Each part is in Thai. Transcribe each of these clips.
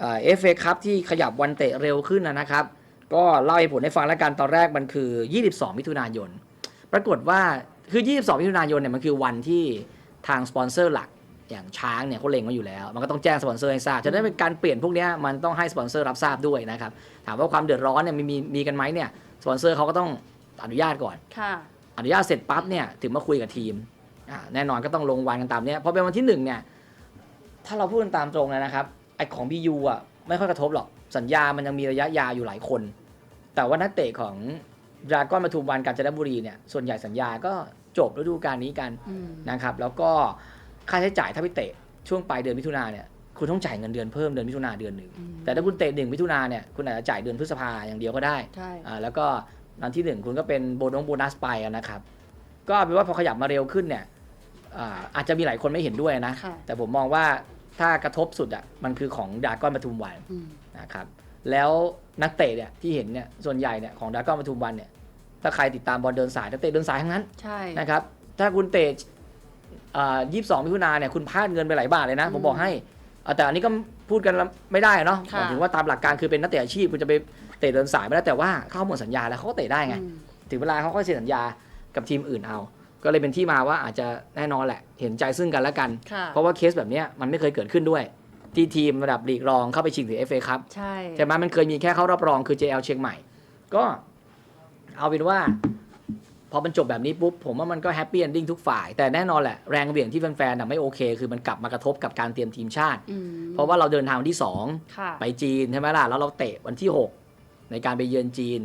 เอฟเอครับที่ขยับวันเตะเร็วขึ้นนะนะครับ ก็เล่าให้ผลให้ฟังแล้วกันตอนแรกมันคือ 22 มิถุนายน ปรากฏว่าคือ 22 มิถุนายนเนี่ยมันคือวันที่ทางสปอนเซอร์หลักอย่างช้างเนี่ยเขาเล็งมาอยู่แล้ว มันก็ต้องแจ้งสปอนเซอร์ให้ทราบฉะนั้นเป็นการเปลี่ยนพวกเนี้ยมันต้องให้สปอนเซอร์รับทราบด้วยนะครับถามว่าความเดือดร้อนเนี่ยมีมีมีกันไหมเนี่ยสปอนเซอร์เขาก็ต้องอนุญาตก่อนค่ะอนุญาตเสร็จปั๊บเนี่ยถึงมาคุยกับทีมอ่าแน่นอนก็ต้องลงวันกันตามเนี้ยพอเป็นวันที่หนึ่งเนี่ยถ้าเราพูดกันตามตรงเลยนะครับ ไอของบียูอะไม่ค่อยกระทบหรอก สัญญามันยังมีระยะยาวอยู่หลายคน แต่ว่านักเตะของดราก้อนปทุมวันกาญจนบุรีเนี่ยส่วนใหญ่สัญญาก็จบฤดูกาลนี้กันอืมนะครับ แล้วก็ค่าใช้จ่ายถ้าไปเตะช่วงปลายเดือนมิถุนาเนี่ยคุณต้องจ่ายเงินเดือนเพิ่มเดือนมิถุนาเดือนหนึ่งอืมแต่ถ้าคุณเตะหนึ่งมิถุนาเนี่ยคุณอาจจะจ่ายเดือนพฤษภาอย่างเดียวก็ได้ใช่อ่าแล้วก็นันที่หนึ่งคุณก็เป็นโบนงโบนัสไปอะนะครับ ก็เอาเป็นว่าพอขยับมาเร็วขึ้นเนี่ยอ่าอาจจะมีหลายคนไม่เห็นด้วยนะค่ะแต่ผมมองว่า ถ้ากระทบสุดอะมันคือของดราก้อนปทุมวันอืมนะครับแล้วนักเตะเนี่ยที่เห็นเนี่ยส่วนใหญ่เนี่ยของดราก้อนปทุมวันเนี่ยถ้าใครติดตามบอลเดินสายนักเตะเดินสายทั้งนั้นใช่ นะครับถ้าคุณเตะยี่สิบสองมิถุนาเนี่ยคุณพลาดเงินไปหลายบาทเลยนะอืมผมบอกให้อ่าแต่อันนี้ก็พูดกันไม่ได้เนาะหค่ะ มายถึงว่าตามหลักการคือเป็นนักเตะอาชีพคุณจะไปเตะเดินสายไม่ได้แต่ว่าเขาหมดสัญญาแล้วเขาก็เตะได้ไง อืม ถึงเวลาเขาก็เซ็นสัญญากับทีมอื่นเอา ก็เลยเป็นที่มาว่าอาจจะแน่นอนแหละ เห็นใจซึ่งกันและกันค่ะเพราะว่าเคสแบบเนี้ยมันไม่เคยเกิดขึ้นด้วย ที่ทีมระดับลีกรองเข้าไปชิงถึง FA ครับใช่ใช่ไหมมันเคยมีแค่เข้ารอบรองคือ JL เชียงใหม่ ก็เอาเป็นว่า พอมันจบแบบนี้ปุ๊บผมว่ามันก็แฮปปี้เอนดิ้งทุกฝ่าย แต่แน่นอนแหละแรงเหวี่ยงที่แฟนๆน่ะไม่โอเค คือมันกลับมากระทบกับการเตรียมทีมชาติอืมเพราะว่าเราเดินทางวันที่ค่ะ2ไปจีนใช่ไหมล่ะแล้วเราเตะวันที่ 6 ในการไปเยือนจีน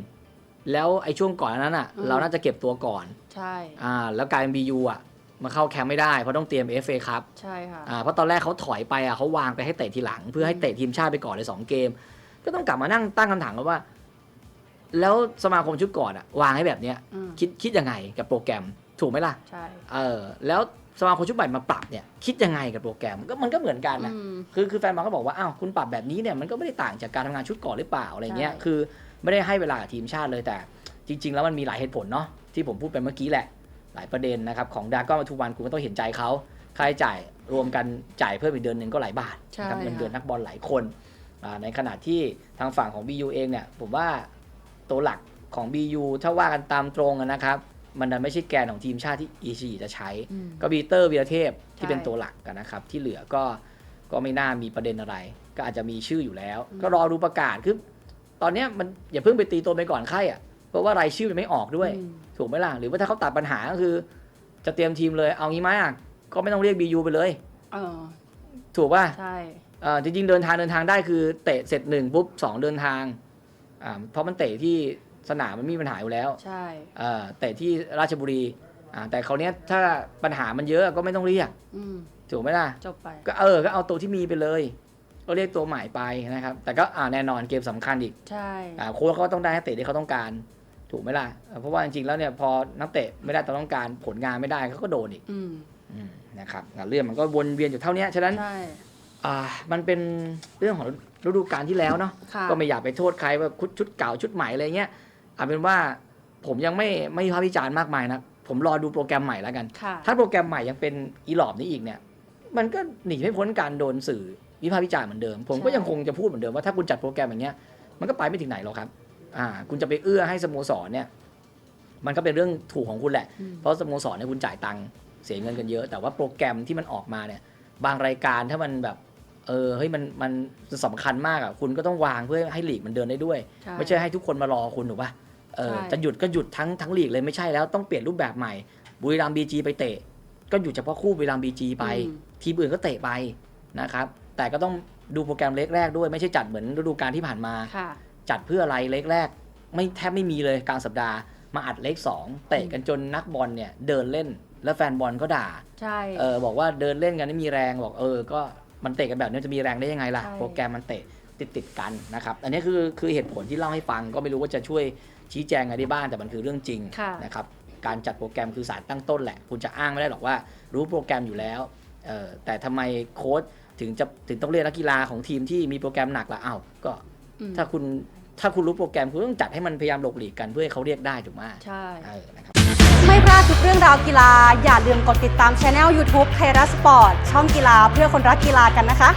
แล้วไอ้ช่วงก่อนนั้นอะ อืม เราน่าจะเก็บตัวก่อนใช่ อ่าแล้วกลายเป็นบียูอะมาเข้าแคมป์ไม่ได้เพราะต้องเตรียม FA ครับใช่ค่ะ อ่าเพราะตอนแรกเขาถอยไปอะเขาวางไปให้เตะทีหลัง เพื่อให้เตะทีมชาติไปก่อนเลยสองเกม ก็ต้องกลับมานั่งตั้งคำถามกันว่า แล้วสมาคมชุดก่อนอะวางให้แบบเนี้ย อืมคิดคิดยังไงกับโปรแกรมถูกไหมล่ะ ใช่เออแล้วสมาคมชุดใหม่มาปรับเนี่ย คิดยังไงกับโปรแกรมก็มันก็เหมือนกันนะอืม คือคือแฟนบอลก็บอกว่าอ้าวคุณปรับแบบนี้เนี่ยมันก็ไม่ได้ต่างจากการทำงานชุดก่อนหรือเปล่าอะไรเงี้ยใช่ คือ ไม่ได้ให้เวลากับทีมชาติเลยแต่จริง ๆ แล้วมันมีหลายเหตุผลเนาะที่ผมพูดไปเมื่อกี้แหละ หลายประเด็นนะครับของดาก้อนทุกวันคุณก็ต้องเห็นใจเขาค่าใช้จ่ายรวมกันจ่ายเพิ่มอีกเดือนหนึ่งก็หลายบาทนะครับใช่เงินเดือนค่ะนักบอลหลายคนอ่าในขณะที่ทางฝั่งของ BU เองเนี่ยผมว่าตัวหลักของ BU ถ้าว่ากันตามตรงอะนะครับมันดันไม่ใช่แกนของทีมชาติที่อีชีจะใช้อืมก็บีเตอร์วีรเทพที่ใช่เป็นตัวหลักกันนะครับ ที่เหลือก็ก็ไม่น่ามีประเด็นอะไร ก็อาจจะมีชื่ออยู่แล้วอืมก็รอดูประกาศคือ ตอนเนี้ยมันอย่าเพิ่งไปตีตัวไปก่อนไข่อะเพราะว่ารายชื่อมันไม่ออกด้วย อืม ถูกไหมล่ะ หรือว่าถ้าเขาตัดปัญหาก็คือ จะเตรียมทีมเลยเอางี้ไหมอะก็ไม่ต้องเรียก BU ไปเลย เออถูกป่ะ ใช่ เอ่อจริงๆเดินทางเดินทางได้คือเตะเสร็จหนึ่งปุ๊บสองเดินทางอ่าเพราะมันเตะที่สนามมันไมมีปัญหาอยู่แล้วใช่ เอ่อเตะที่ราชบุรีอ่าแต่คราวเนี้ยถ้าปัญหามันเยอะก็ไม่ต้องเรียกอืม ถูกไหมล่ะจบไป ก็เออก็เอาตัวที่มีไปเลย ก็เรียกตัวใหม่ไปนะครับ แต่ก็อ่าแน่นอนเกมสำคัญอีกใช่อ่าโค้ชเขาก็ต้องได้นักเตะที่เขาต้องการ ถูกไหมล่ะเออเพราะว่าจริงๆแล้วเนี่ยพอนักเตะไม่ได้ตามต้องการผลงานไม่ได้เขาก็โดนอีกอืมอืมนะครับอะเรื่องมันก็วนเวียนอยู่เท่านี้ฉะนั้นใช่อ่ามันเป็นเรื่องของฤดูกาลที่แล้วเนาะค่ะก็ไม่อยากไปโทษใครว่าชุดเก่าชุดใหม่อะไรเงี้ยเอาเป็นว่าผมยังไม่ไม่วิพากษ์วิจารณ์มากมายนะผมรอดูโปรแกรมใหม่แล้วกันค่ะถ้าโปรแกรมใหม่ยังเป็นอีหลอบนี้อีกเนี่ย มันก็หนีไม่พ้นการโดนสื่อ วิพากษ์วิจารณ์เหมือนเดิม ผมก็ใช่ยังคงจะพูดเหมือนเดิมว่าถ้าคุณจัดโปรแกรมอย่างเงี้ยมันก็ไปไม่ถึงไหนหรอกครับอ่าคุณจะไปเอื้อให้สโมสรเนี่ยมันก็เป็นเรื่องถูกของคุณแหละอืมเพราะสโมสรเนี่ยคุณจ่ายตังค์เสียเงินกันเยอะ แต่ว่าโปรแกรมที่มันออกมาเนี่ย บางรายการถ้ามันแบบ เออเฮ้ยมันมันสำคัญมากอะคุณก็ต้องวางเพื่อให้ลีกมันเดินได้ด้วยใช่ไม่ใช่ให้ทุกคนมารอคุณถูกปะเออใช่จะหยุดก็หยุดทั้งทั้งลีกเลยไม่ใช่แล้วต้องเปลี่ยนรูปแบบใหม่บุรีรัมย์บีจีไปเตะ ก็หยุดเฉพาะคู่บุรีรัมย์บีจีไปอืมทีมอื่นก็เตะไปนะครับ แต่ก็ต้องดูโปรแกรมเล็กแรกด้วยไม่ใช่จัดเหมือนฤดูกาลที่ผ่านมา ค่ะ จัดเพื่ออะไรเล็กแรก ไม่แทบไม่มีเลยกลางสัปดาห์มาอัดเล็กสองเตะกันจนนักบอลเนี่ยเดินเล่นแล้วแฟนบอลก็ด่า ใช่ เออบอกว่าเดินเล่นกันไม่มีแรงบอกเออก็มันเตะกันแบบนี้จะมีแรงได้ยังไงล่ะ ใช่ โปรแกรมมันเตะติดติดๆกันนะครับ อันนี้คือคือเหตุผลที่เล่าให้ฟังก็ไม่รู้ว่าจะช่วยชี้แจงอะไรได้บ้างแต่มันคือเรื่องจริงค่ะ นะครับการจัดโปรแกรมคือสารตั้งต้นแหละ คุณจะอ้างไม่ได้หรอกว่า รู้โปรแกรมอยู่แล้วเออแต่ทำไมโค้ช ถึงจะถึงต้องเรียกนักกีฬาของทีมที่มีโปรแกรมหนักล่ะอ้าวก็อืมถ้าคุณถ้าคุณรู้โปรแกรมคุณต้องจัดให้มันพยายามหลบหลีกกันเพื่อให้เขาเรียกได้ถูกไหมใช่เออนะครับไม่พลาดทุกเรื่องราวกีฬา อย่าลืมกดติดตามช anel YouTube ไทยรัฐสปอร์ตช่องกีฬาเพื่อคนรักกีฬากันนะคะ